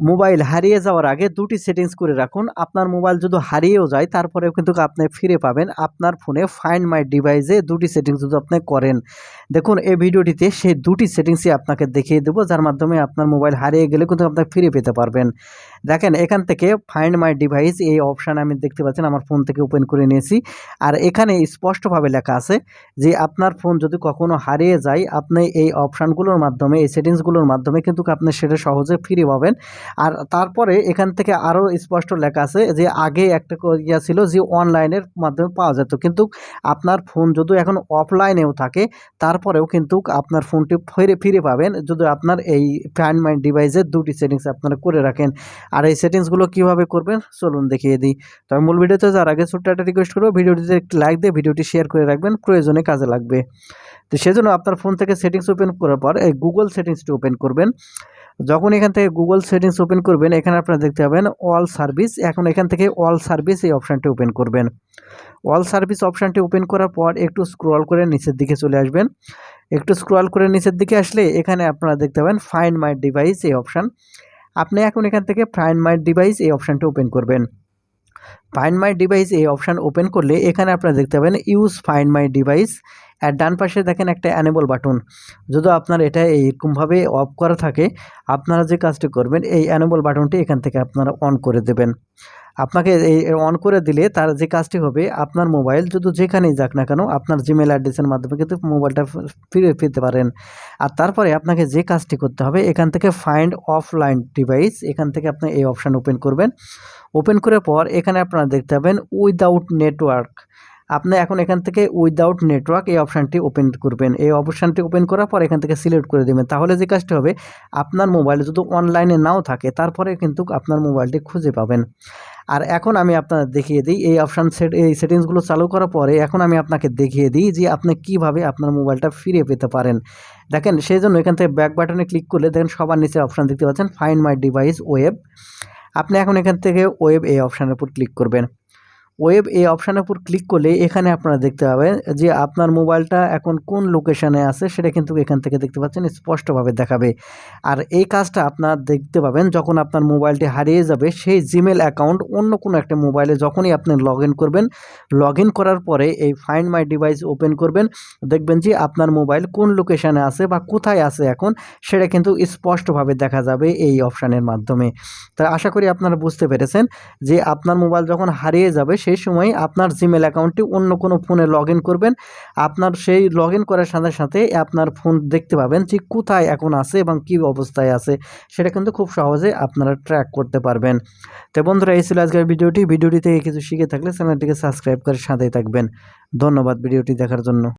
Mobile হারিয়ে যাওয়ার আগে দুটি সেটিংস করে রাখুন। আপনার মোবাইল যদি হারিয়েও যায়, তারপরেও কিন্তু আপনি ফিরে পাবেন। আপনার ফোনে ফাইন্ড মাই ডিভাইসে দুটি সেটিংস যদি আপনি করেন। দেখুন, এই ভিডিওটিতে সেই দুটি সেটিংসই আপনাকে দেখিয়ে দেবো, যার মাধ্যমে আপনার মোবাইল হারিয়ে গেলে কিন্তু আপনি ফিরে পেতে পারবেন। দেখেন, এখান থেকে ফাইন্ড মাই ডিভাইস এই অপশান আমি দেখতে পাচ্ছেন, আমার ফোন থেকে ওপেন করে নিয়েছি। আর এখানে স্পষ্টভাবে লেখা আছে যে, আপনার ফোন যদি কখনও হারিয়ে যায়, আপনি এই অপশানগুলোর মাধ্যমে, এই সেটিংসগুলোর মাধ্যমে কিন্তু আপনি সেটা সহজে ফিরে পাবেন। আর তারপরে এখান থেকে আরও স্পষ্ট লেখা আছে যে আগে একটা ইয়া ছিল যে অনলাইনের মাধ্যমে পাওয়া যেত। কিন্তু আপনার ফোন যদি এখন অফলাইনেও থাকে, তারপরেও কিন্তু আপনার ফোনটি ফিরে ফিরে পাবেন যদি আপনার এই ফাইন্ড মাই ডিভাইসের দুটি সেটিংস আপনারা করে রাখেন। আর এই সেটিংসগুলো কীভাবে করবেন চলুন দেখিয়ে দিই। তবে মূল ভিডিওতে যার আগে ছোট্ট একটা রিকোয়েস্ট করব, ভিডিওটিতে একটি লাইক দিয়ে ভিডিওটি শেয়ার করে রাখবেন, প্রয়োজনে কাজে লাগবে। তো সেজন্য আপনার ফোন থেকে সেটিংস ওপেন করার পর, এই গুগল সেটিংসটি ওপেন করবেন। যখন এখান থেকে গুগল সেটিংস ওপেন করবেন, এখানে আপনারা দেখতে পাবেন অল সার্ভিস এখন এখান থেকে অল সার্ভিস এই অপশানটি ওপেন করবেন। অল সার্ভিস অপশানটি ওপেন করার পর একটু স্ক্রল করে নিচের দিকে চলে আসবেন। একটু স্ক্রল করে নিচের দিকে আসলে এখানে আপনারা দেখতে পাবেন ফাইন মাই ডিভাইস এই অপশান আপনি এখন এখান থেকে ফাইন মাই ডিভাইস এই অপশানটি ওপেন করবেন। ফাইন মাই ডিভাইস এই অপশান ওপেন করলে এখানে আপনারা দেখতে পাবেন ইউজ ফাইন মাই ডিভাইস আর ডান পাশে দেখেন একটা অ্যানেবল বাটন যদি আপনার এটা এইরকমভাবে অফ করা থাকে, আপনারা যে কাজটি করবেন, এই অ্যানেবল বাটনটি এখান থেকে আপনারা অন করে দেবেন। আপনাকে এই অন করে দিলে তার যে কাজটি হবে, আপনার মোবাইল যদি যেখানেই যাক না কেন, আপনার জিমেল অ্যাড্রেসের মাধ্যমে কিন্তু মোবাইলটা ফিরে পেতে পারেন। আর তারপরে আপনাকে যে কাজটি করতে হবে, এখান থেকে ফাইন্ড অফলাইন ডিভাইস এখান থেকে আপনি এই অপশান ওপেন করবেন। ওপেন করার পর এখানে আপনারা দেখতে পাবেন উইদাউট নেটওয়ার্ক আপনি এখন এখান থেকে উইদাউট নেটওয়ার্ক এই অপশানটি ওপেন করবেন। এই অপশানটি ওপেন করার পর এখান থেকে সিলেক্ট করে দেবেন। তাহলে যে কাজটি হবে, আপনার মোবাইল যদি অনলাইনে নাও থাকে তারপরে কিন্তু আপনার মোবাইলটি খুঁজে পাবেন। আর এখন আমি আপনার দেখিয়ে দিই, এই অপশান সেট এই সেটিংসগুলো চালু করার পরে এখন আমি আপনাকে দেখিয়ে দিই যে আপনি কীভাবে আপনার মোবাইলটা ফিরে পেতে পারেন। দেখেন সেই জন্য এখান থেকে ব্যাক বাটনে ক্লিক করলে দেখেন সবার নিচে অপশান দেখতে পাচ্ছেন ফাইন্ড মাই ডিভাইস ওয়েব আপনি এখন এখান থেকে ওয়েব এই অপশানের উপর ক্লিক করবেন। ওয়েব এই অপশানের উপর ক্লিক করলে এখানে আপনারা দেখতে পাবেন যে আপনার মোবাইলটা এখন কোন লোকেশানে আছে সেটা কিন্তু এখান থেকে দেখতে পাচ্ছেন, স্পষ্টভাবে দেখাবে। আর এই কাজটা আপনার দেখতে পাবেন যখন আপনার মোবাইলটি হারিয়ে যাবে, সেই জিমেল অ্যাকাউন্ট অন্য কোনো একটা মোবাইলে যখনই আপনি লগ করবেন লগ করার পরে এই ফাইন্ড মাই ডিভাইস ওপেন করবেন, দেখবেন যে আপনার মোবাইল কোন লোকেশানে আছে বা কোথায় আছে এখন, সেটা কিন্তু স্পষ্টভাবে দেখা যাবে এই অপশানের মাধ্যমে। তা আশা করি আপনারা বুঝতে পেরেছেন যে আপনার মোবাইল যখন হারিয়ে যাবে সেই সময় আপনার জিমেল অ্যাকাউন্টটি অন্য কোনো ফোনে লগ করবেন। আপনার সেই লগ করার সাথে সাথে আপনার ফোন দেখতে পাবেন যে কোথায় এখন আছে এবং কী অবস্থায় আছে। সেটা কিন্তু খুব সহজে আপনারা ট্র্যাক করতে পারবেন। তো বন্ধুরা, এই ছিল আজকের ভিডিওটি। ভিডিওটি থেকে কিছু শিখে থাকলে চ্যানেলটিকে সাবস্ক্রাইব করে সাথেই থাকবেন। ধন্যবাদ ভিডিওটি দেখার জন্য।